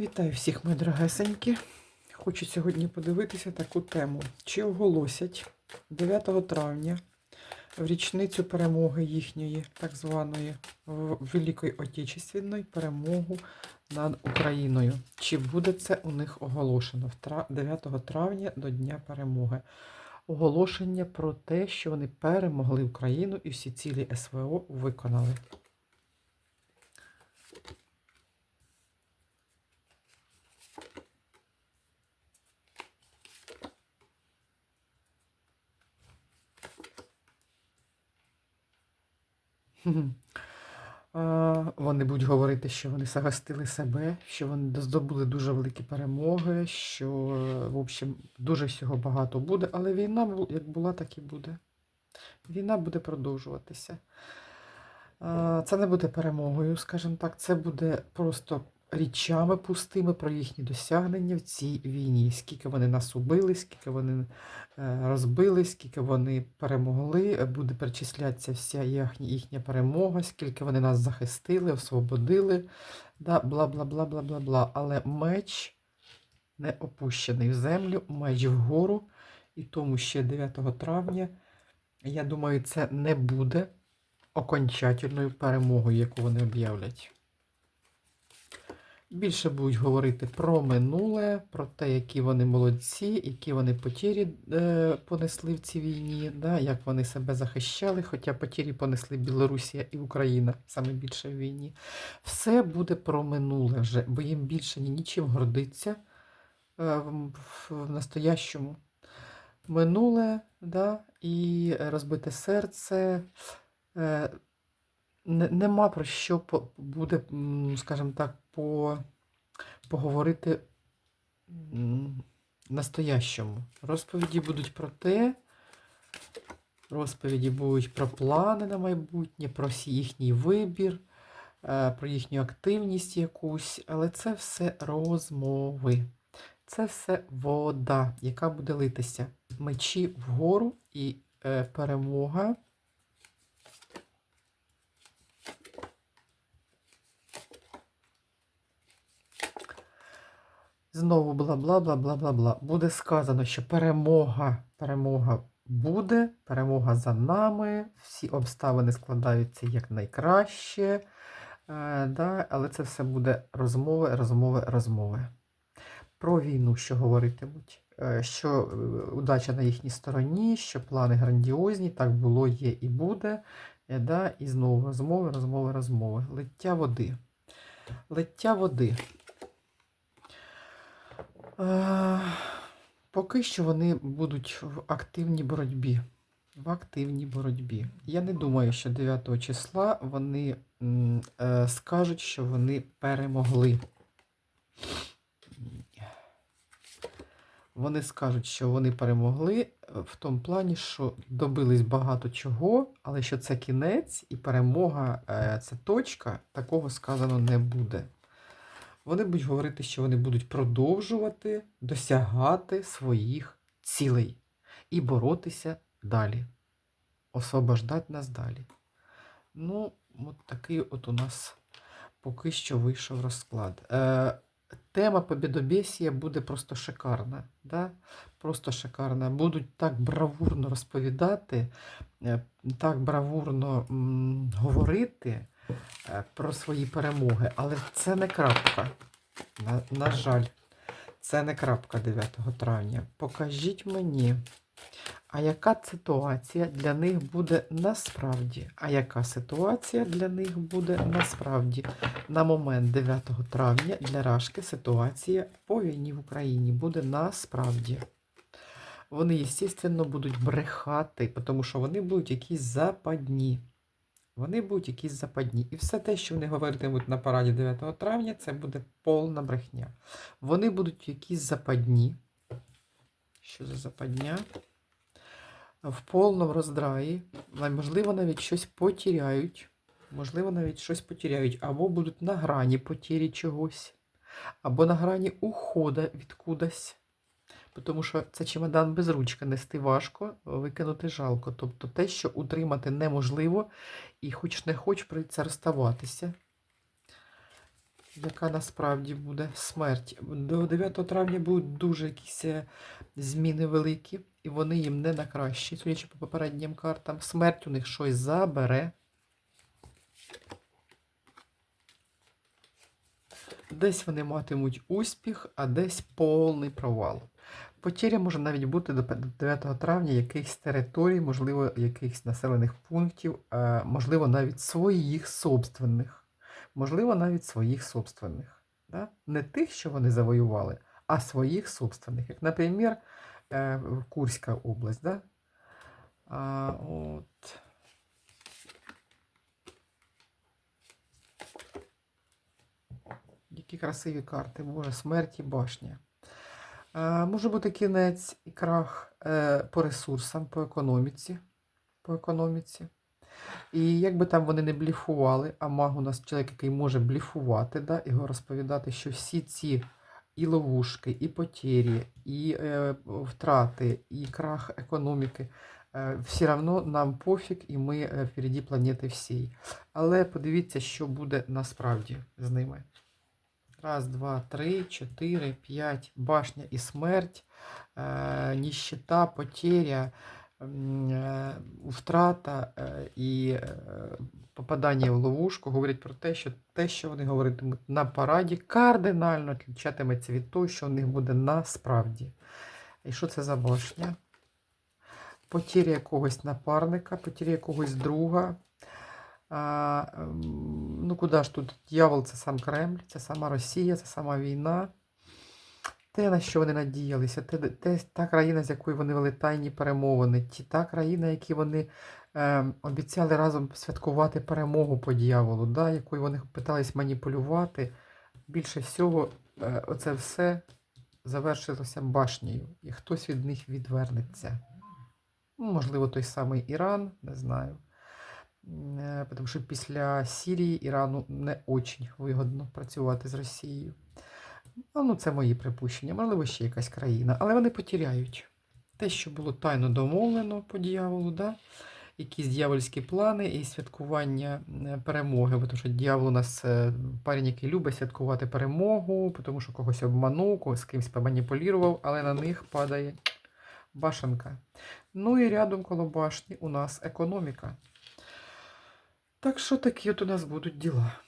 Вітаю всіх, мої дорогесенькі. Хочу сьогодні подивитися таку тему. Чи оголосять 9 травня в річницю перемоги їхньої, так званої Великої Отечественної перемогу над Україною? Чи буде це у них оголошено 9 травня до Дня перемоги? Оголошення про те, що вони перемогли Україну і всі цілі СВО виконали. Вони будуть говорити, що вони загостили себе, що вони здобули дуже великі перемоги, що, е, в общем, дуже всього багато буде, але війна, як була, так і буде. Війна буде продовжуватися. Це не буде перемогою, скажімо так, це буде просто річами пустими про їхні досягнення в цій війні. Скільки вони нас убили, скільки вони е, розбили, скільки вони перемогли, буде перечислятися вся їхня, їхня перемога, скільки вони нас захистили, освободили, да, бла бла бла бла бла бла. Але меч не опущений в землю, меч вгору. І тому ще 9 травня, я думаю, це не буде окончательною перемогою, яку вони об'являть. Більше будуть говорити про минуле, про те, які вони молодці, які вони потірі е, понесли в цій війні, да, як вони себе захищали, хоча потірі понесли Білорусія і Україна саме більше в війні. Все буде про минуле вже, бо їм більше нічим гордиться е, в, в, настоящому. Минуле, да, і розбите серце. Е, нема про що буде, скажімо так, по, поговорити настоящому. Розповіді будуть про те, розповіді будуть про плани на майбутнє, про їхній вибір, е, про їхню активність якусь, але це все розмови. Це все вода, яка буде литися. Мечі вгору і е, перемога. Знову бла бла бла бла бла бла. Буде сказано, що перемога, перемога буде, перемога за нами, всі обставини складаються якнайкраще. Е, да, але це все буде розмови, розмови, розмови. Про війну, що говоритимуть, Е, що е, удача на їхній стороні, що плани грандіозні, так було, є і буде. Е, да, і знову розмови, розмови, розмови. Лиття води. Лиття води. Е, Поки що вони будуть в активній боротьбі. В активній боротьбі. Я не думаю, що 9 числа вони е, скажуть, що вони перемогли. Вони скажуть, що вони перемогли е, в тому плані, що добились багато чого, але що це кінець і перемога це точка, такого сказано не буде. Вони будуть говорити, що вони будуть продовжувати досягати своїх цілей і боротися далі. Освобождати нас далі. Ну, от такий от у нас поки що вийшов розклад. Е, тема побідобєсія буде просто шикарна. Да? Просто шикарна. Будуть так бравурно розповідати, е, так бравурно м, говорити про свої перемоги, але це не крапка. На, на жаль, це не крапка 9 травня. Покажіть мені, а яка ситуація для них буде насправді? А яка ситуація для них буде насправді? На момент 9 травня для Рашки ситуація по війні в Україні буде насправді. Вони, звісно, будуть брехати, тому що вони будуть якісь западні. Вони будуть якісь западні. І все те, що вони говоритимуть на параді 9 травня, це буде повна брехня. Вони будуть якісь западні. Що за западня? В повному роздраї. Можливо, навіть щось потіряють. Можливо, навіть щось потіряють. Або будуть на грані потірі чогось. Або на грані ухода від кудись. Тому що це чемодан без ручки нести важко, викинути жалко. Тобто те, що утримати неможливо, і хоч не хоч прийдеться розставатися. яка насправді буде смерть. До 9 травня будуть дуже якісь е, зміни великі, і вони їм не на кращі. Судячи по попереднім картам, смерть у них щось забере. Десь вони матимуть успіх, а десь повний провал. Потеря може навіть бути до 9 травня якихось територій, можливо, якихось населених пунктів, е, можливо, навіть своїх собственних. Можливо, навіть своїх собственних. Да? Не тих, що вони завоювали, а своїх собственних. Як, наприклад, е, Курська область. Да? А, от. Які красиві карти, Боже, смерть і башня. Е, може бути кінець і крах е, по ресурсам, по економіці. По економіці. І як би там вони не бліфували, а маг у нас чоловік, який може бліфувати, да, його розповідати, що всі ці і ловушки, і потері, і е, втрати, і крах економіки, е, все одно нам пофіг, і ми е, впереді планети всій. Але подивіться, що буде насправді з ними. Раз, два, три, чотири, п'ять. Башня і смерть, е, ніщита, потеря, втрата е, і е, попадання в ловушку говорять про те, що те, що вони говоритимуть на параді, кардинально відлічатиметься від того, що у них буде насправді. І що це за башня? Потеря якогось напарника, потеря якогось друга. А, ну куди ж тут? Дьявол це сам Кремль, це сама Росія, це сама війна. Те, на що вони надіялися, те, те, та країна, з якою вони вели тайні перемовини, ті, та країна, які вони е, обіцяли разом святкувати перемогу по дьяволу, да, якою вони питались маніпулювати. Більше всього, е, оце все завершилося башнею, і хтось від них відвернеться. Можливо, той самий Іран, не знаю. Е, Тому що після Сірії Ірану не очень вигодно працювати з Росією. Ну, це мої припущення, можливо, ще якась країна. Але вони потеряють те, що було тайно домовлено по дьяволу, да? якісь дьявольські плани і святкування е, перемоги. Тому що дьявол у нас е, парень, який любить святкувати перемогу, тому що когось обманув, когось з кимось поманіпулював, але на них падає башенка. Ну і рядом коло башні у нас економіка. Так що такі от у нас будуть діла.